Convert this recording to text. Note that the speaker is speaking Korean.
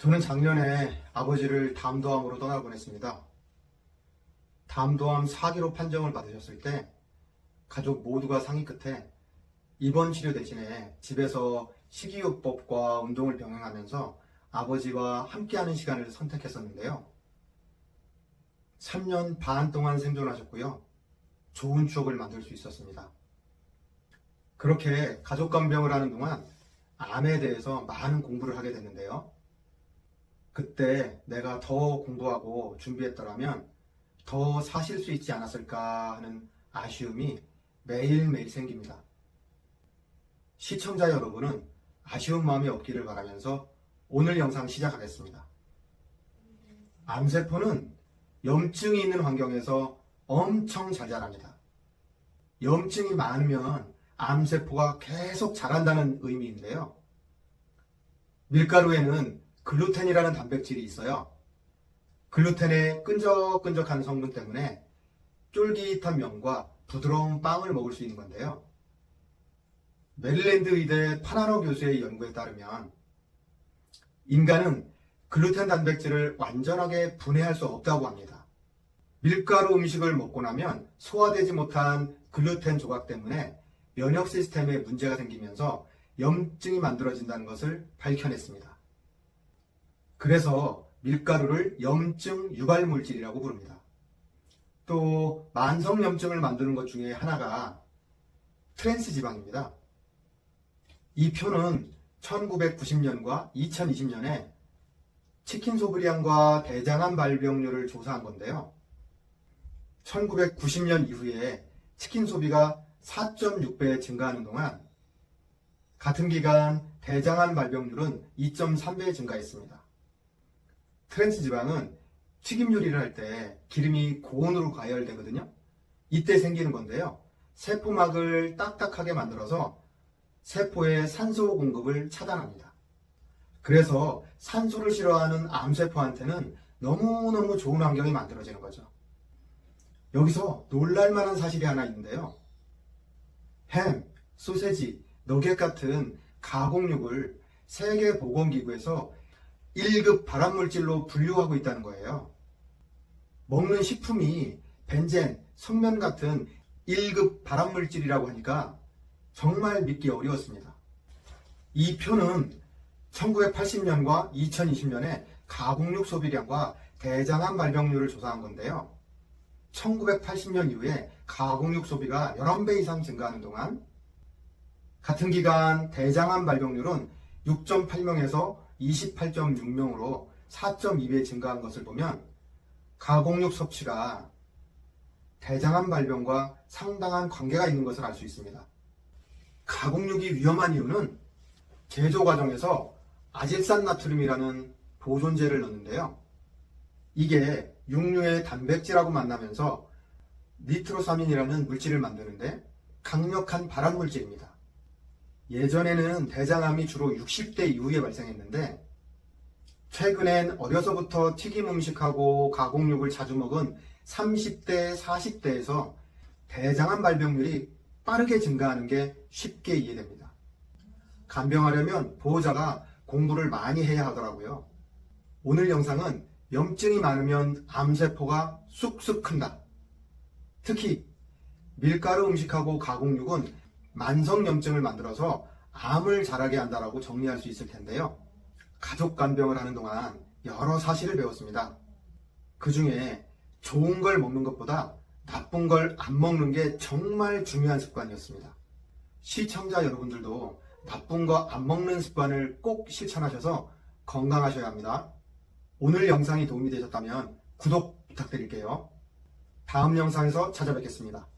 저는 작년에 아버지를 담도암으로 떠나 보냈습니다. 담도암 4기로 판정을 받으셨을 때 가족 모두가 상의 끝에 입원 치료 대신에 집에서 식이요법과 운동을 병행하면서 아버지와 함께하는 시간을 선택했었는데요. 3년 반 동안 생존하셨고요. 좋은 추억을 만들 수 있었습니다. 그렇게 가족 간병을 하는 동안 암에 대해서 많은 공부를 하게 됐는데요. 그때 내가 더 공부하고 준비했더라면 더 사실 수 있지 않았을까 하는 아쉬움이 매일매일 생깁니다. 시청자 여러분은 아쉬운 마음이 없기를 바라면서 오늘 영상 시작하겠습니다. 암세포는 염증이 있는 환경에서 엄청 잘 자랍니다. 염증이 많으면 암세포가 계속 자란다는 의미인데요. 밀가루에는 글루텐이라는 단백질이 있어요. 글루텐의 끈적끈적한 성분 때문에 쫄깃한 면과 부드러운 빵을 먹을 수 있는 건데요. 메릴랜드 의대 파나로 교수의 연구에 따르면 인간은 글루텐 단백질을 완전하게 분해할 수 없다고 합니다. 밀가루 음식을 먹고 나면 소화되지 못한 글루텐 조각 때문에 면역 시스템에 문제가 생기면서 염증이 만들어진다는 것을 밝혀냈습니다. 그래서 밀가루를 염증 유발 물질이라고 부릅니다. 또 만성 염증을 만드는 것 중에 하나가 트랜스 지방입니다. 이 표는 1990년과 2020년에 치킨 소비량과 대장암 발병률을 조사한 건데요. 1990년 이후에 치킨 소비가 4.6배 증가하는 동안 같은 기간 대장암 발병률은 2.3배 증가했습니다. 트랜스 지방은 튀김 요리를 할 때 기름이 고온으로 가열되거든요. 이때 생기는 건데요. 세포막을 딱딱하게 만들어서 세포의 산소 공급을 차단합니다. 그래서 산소를 싫어하는 암세포한테는 너무너무 좋은 환경이 만들어지는 거죠. 여기서 놀랄만한 사실이 하나 있는데요. 햄, 소세지, 너겟 같은 가공육을 세계보건기구에서 1급 발암물질로 분류하고 있다는 거예요. 먹는 식품이 벤젠, 성면 같은 1급 발암물질이라고 하니까 정말 믿기 어려웠습니다. 이 표는 1980년과 2020년에 가공육 소비량과 대장암 발병률을 조사한 건데요. 1980년 이후에 가공육 소비가 11배 이상 증가하는 동안 같은 기간 대장암 발병률은 6.8명에서 28.6명으로 4.2배 증가한 것을 보면 가공육 섭취가 대장암 발병과 상당한 관계가 있는 것을 알 수 있습니다. 가공육이 위험한 이유는 제조 과정에서 아질산 나트륨이라는 보존제를 넣는데요. 이게 육류의 단백질하고 만나면서 니트로사민이라는 물질을 만드는데 강력한 발암 물질입니다. 예전에는 대장암이 주로 60대 이후에 발생했는데 최근엔 어려서부터 튀김 음식하고 가공육을 자주 먹은 30대, 40대에서 대장암 발병률이 빠르게 증가하는 게 쉽게 이해됩니다. 간병하려면 보호자가 공부를 많이 해야 하더라고요. 오늘 영상은 염증이 많으면 암세포가 쑥쑥 큰다. 특히 밀가루 음식하고 가공육은 만성 염증을 만들어서 암을 자라게 한다라고 정리할 수 있을 텐데요. 가족 간병을 하는 동안 여러 사실을 배웠습니다. 그 중에 좋은 걸 먹는 것보다 나쁜 걸 안 먹는 게 정말 중요한 습관이었습니다. 시청자 여러분들도 나쁜 거 안 먹는 습관을 꼭 실천하셔서 건강하셔야 합니다. 오늘 영상이 도움이 되셨다면 구독 부탁드릴게요. 다음 영상에서 찾아뵙겠습니다.